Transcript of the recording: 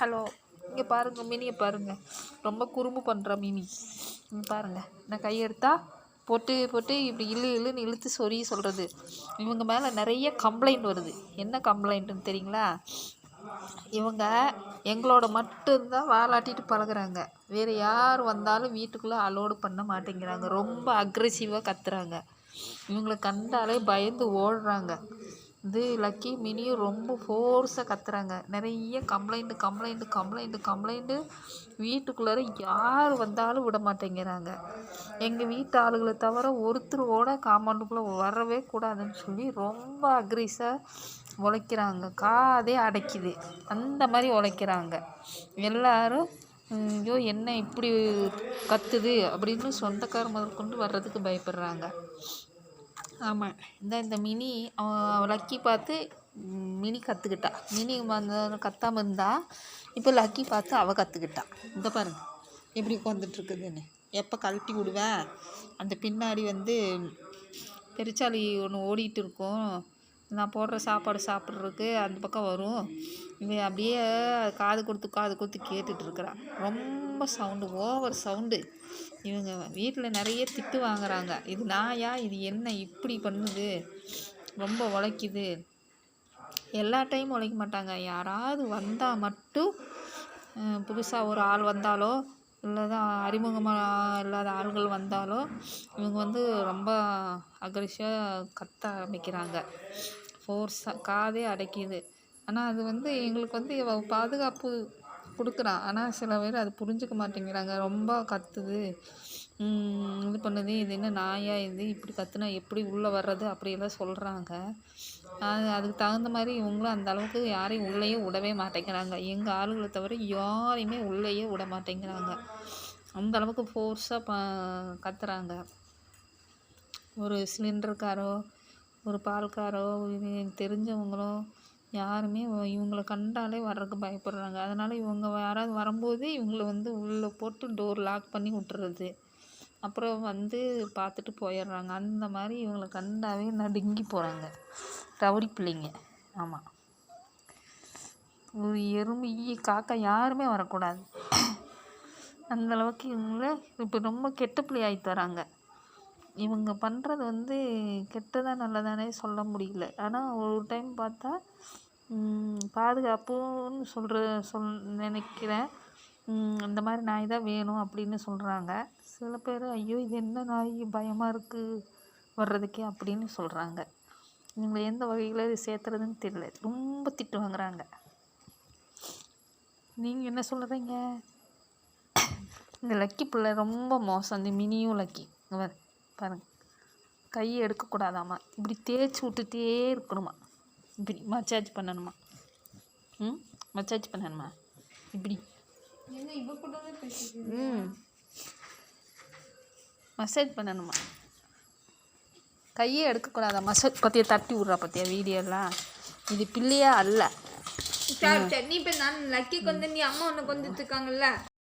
Hello இங்கே பாருங்கள் மினியை பாருங்கள் ரொம்ப குறும்பு பண்ணுறா மினி. இங்கே பாருங்கள் நான் கையெடுத்தா போட்டு போட்டு இப்படி இழு இழுன்னு இழுத்து சொறி சொல்கிறது இவங்க மேலே நிறைய கம்ப்ளைண்ட் வருது. என்ன கம்ப்ளைண்ட்டுன்னு தெரியுங்களா? இவங்க எங்களோட மட்டும்தான் வாலாட்டிட்டு பழகுறாங்க. வேறு யார் வந்தாலும் வீட்டுக்குள்ளே அலோடு பண்ண மாட்டேங்கிறாங்க. ரொம்ப அக்ரெசிவாக கத்துறாங்க. இவங்களை கண்டாலே பயந்து ஓடுறாங்க. இது லக்கி மினியும் ரொம்ப ஃபோர்ஸாக கத்துறாங்க. நிறைய கம்ப்ளைண்ட்டு கம்ப்ளைண்ட்டு கம்ப்ளைண்ட்டு கம்ப்ளைண்ட்டு வீட்டுக்குள்ளார யார் வந்தாலும் விட மாட்டேங்கிறாங்க. எங்கள் வீட்டு ஆளுகளை தவிர ஒருத்தர் கூட காம்பவுண்டுக்குள்ளே வரவே கூடாதுன்னு சொல்லி ரொம்ப அக்ரீஸாக உழைக்கிறாங்க. காதே அடைக்குது. அந்த மாதிரி உழைக்கிறாங்க. எல்லாரும் ஐயோ என்ன இப்படி கத்துது அப்படின்னு சொந்தக்கார முதற்கொண்டு வர்றதுக்கு பயப்படுறாங்க. ஆமாம் இந்த இந்த மினி அவ லக்கி பார்த்து மினி கற்றுக்கிட்டா மினி வந்து கத்தாமல் இருந்தா இப்போ லக்கி பார்த்து அவள் கற்றுக்கிட்டா இந்த பாருங்க. எப்படி உட்காந்துட்ருக்குதுன்னு எப்போ கழட்டி விடுவேன் அந்த பின்னாடி வந்து பெருச்சாளி ஒன்று ஓடிட்டு இருக்கும். நான் போடுற சாப்பாடு சாப்பிட்றதுக்கு அந்த பக்கம் வரும். இவன் அப்படியே காது கொடுத்து காது கொடுத்து கேட்டுட்டு ரொம்ப சவுண்டு ஓவர் சவுண்டு. இவங்க வீட்டில் நிறைய திட்டு வாங்குறாங்க. இது நாயா? இது என்ன இப்படி பண்ணுது? ரொம்ப உழைக்குது. எல்லா டைமும் உழைக்க மாட்டாங்க. யாராவது வந்தால் மட்டும் புதுசாக ஒரு ஆள் வந்தாலோ இல்லை தான் அறிமுகமாக இல்லாத ஆள்கள் வந்தாலோ இவங்க வந்து ரொம்ப அக்ரெசிவாக கத்த ஆரம்பிக்கிறாங்க. ஃபோர்ஸாக காதே அடைக்கிது. ஆனால் அது வந்து எங்களுக்கு வந்து பாதுகாப்பு கொடுக்குறான் ஆனால் சில பேர் அது புரிஞ்சுக்க மாட்டேங்கிறாங்க. ரொம்ப கத்துது. இது பண்ணுது இது என்ன நாயா இது இப்படி கத்துனா எப்படி உள்ளே வர்றது அப்படியெல்லாம் சொல்கிறாங்க அது அதுக்கு தகுந்த மாதிரி இவங்களும் அந்த அளவுக்கு யாரையும் உள்ளேயே விடவே மாட்டேங்கிறாங்க. எங்கள் ஆளுகளை தவிர யாரையுமே உள்ளேயே விட மாட்டேங்கிறாங்க. அந்த அளவுக்கு ஃபோர்ஸாக ப கத்துறாங்க. ஒரு சிலிண்டர்காரோ ஒரு பால்காரோ எனக்கு தெரிஞ்சவங்களோ யாருமே இவங்களை இவங்கள கண்டாலே வர்றதுக்கு பயப்படுறாங்க. அதனால் இவங்க யாராவது வரும்போது இவங்களை வந்து உள்ளே போட்டு டோர் லாக் பண்ணி விட்டுறது. அப்புறம் வந்து பார்த்துட்டு போயிடுறாங்க. அந்த மாதிரி இவங்களை கண்டாவே நடுங்கி போகிறாங்க ரவுடி பிள்ளைங்க. ஆமாம் ஒரு எறும்பு ஈ காக்கா யாருமே வரக்கூடாது. அந்த அளவுக்கு இவங்கள இப்போ ரொம்ப கெட்ட பிள்ளை ஆகிட்டு வராங்க இவங்க பண்ணுறது வந்து கெட்டதா நல்லதானே சொல்ல முடியல. ஆனால் ஒரு டைம் பார்த்தா பாதுகாப்புன்னு சொல்கிற சொல் நினைக்கிறேன். இந்த அந்த மாதிரி நாய் தான் வேணும் அப்படின்னு சொல்கிறாங்க சில பேர் ஐயோ இது என்ன நாய்? பயமாக இருக்குது வர்றதுக்கே அப்படின்னு சொல்கிறாங்க இவங்களை எந்த வகையில் சேர்த்துறதுன்னு தெரியல. ரொம்ப திட்டு வாங்குறாங்க. நீங்கள் என்ன சொல்கிறீங்க இந்த லக்கி பிள்ளை ரொம்ப மோசம். இந்த மினியும் லக்கி. பாருங்க. கையை எடுக்கக்கூடாதாம்மா இப்படி தேய்ச்சி விட்டுட்டே இருக்கணுமா? இப்படி மசாஜ் பண்ணணுமா? ம் மசாஜ் பண்ணணுமா? இப்படி. ம். மசாஜ் பண்ணணுமா? கையே எடுக்கக்கூடாதா? மசாஜ் பற்றிய தட்டி விட்றா பற்றியா வீடியோலாம்? இது பிள்ளையா அல்ல. நீ இப்போ நான் லக்கிக்கு வந்து நீ அம்மா ஒன்று கொஞ்சிட்டு இருக்காங்கல்ல?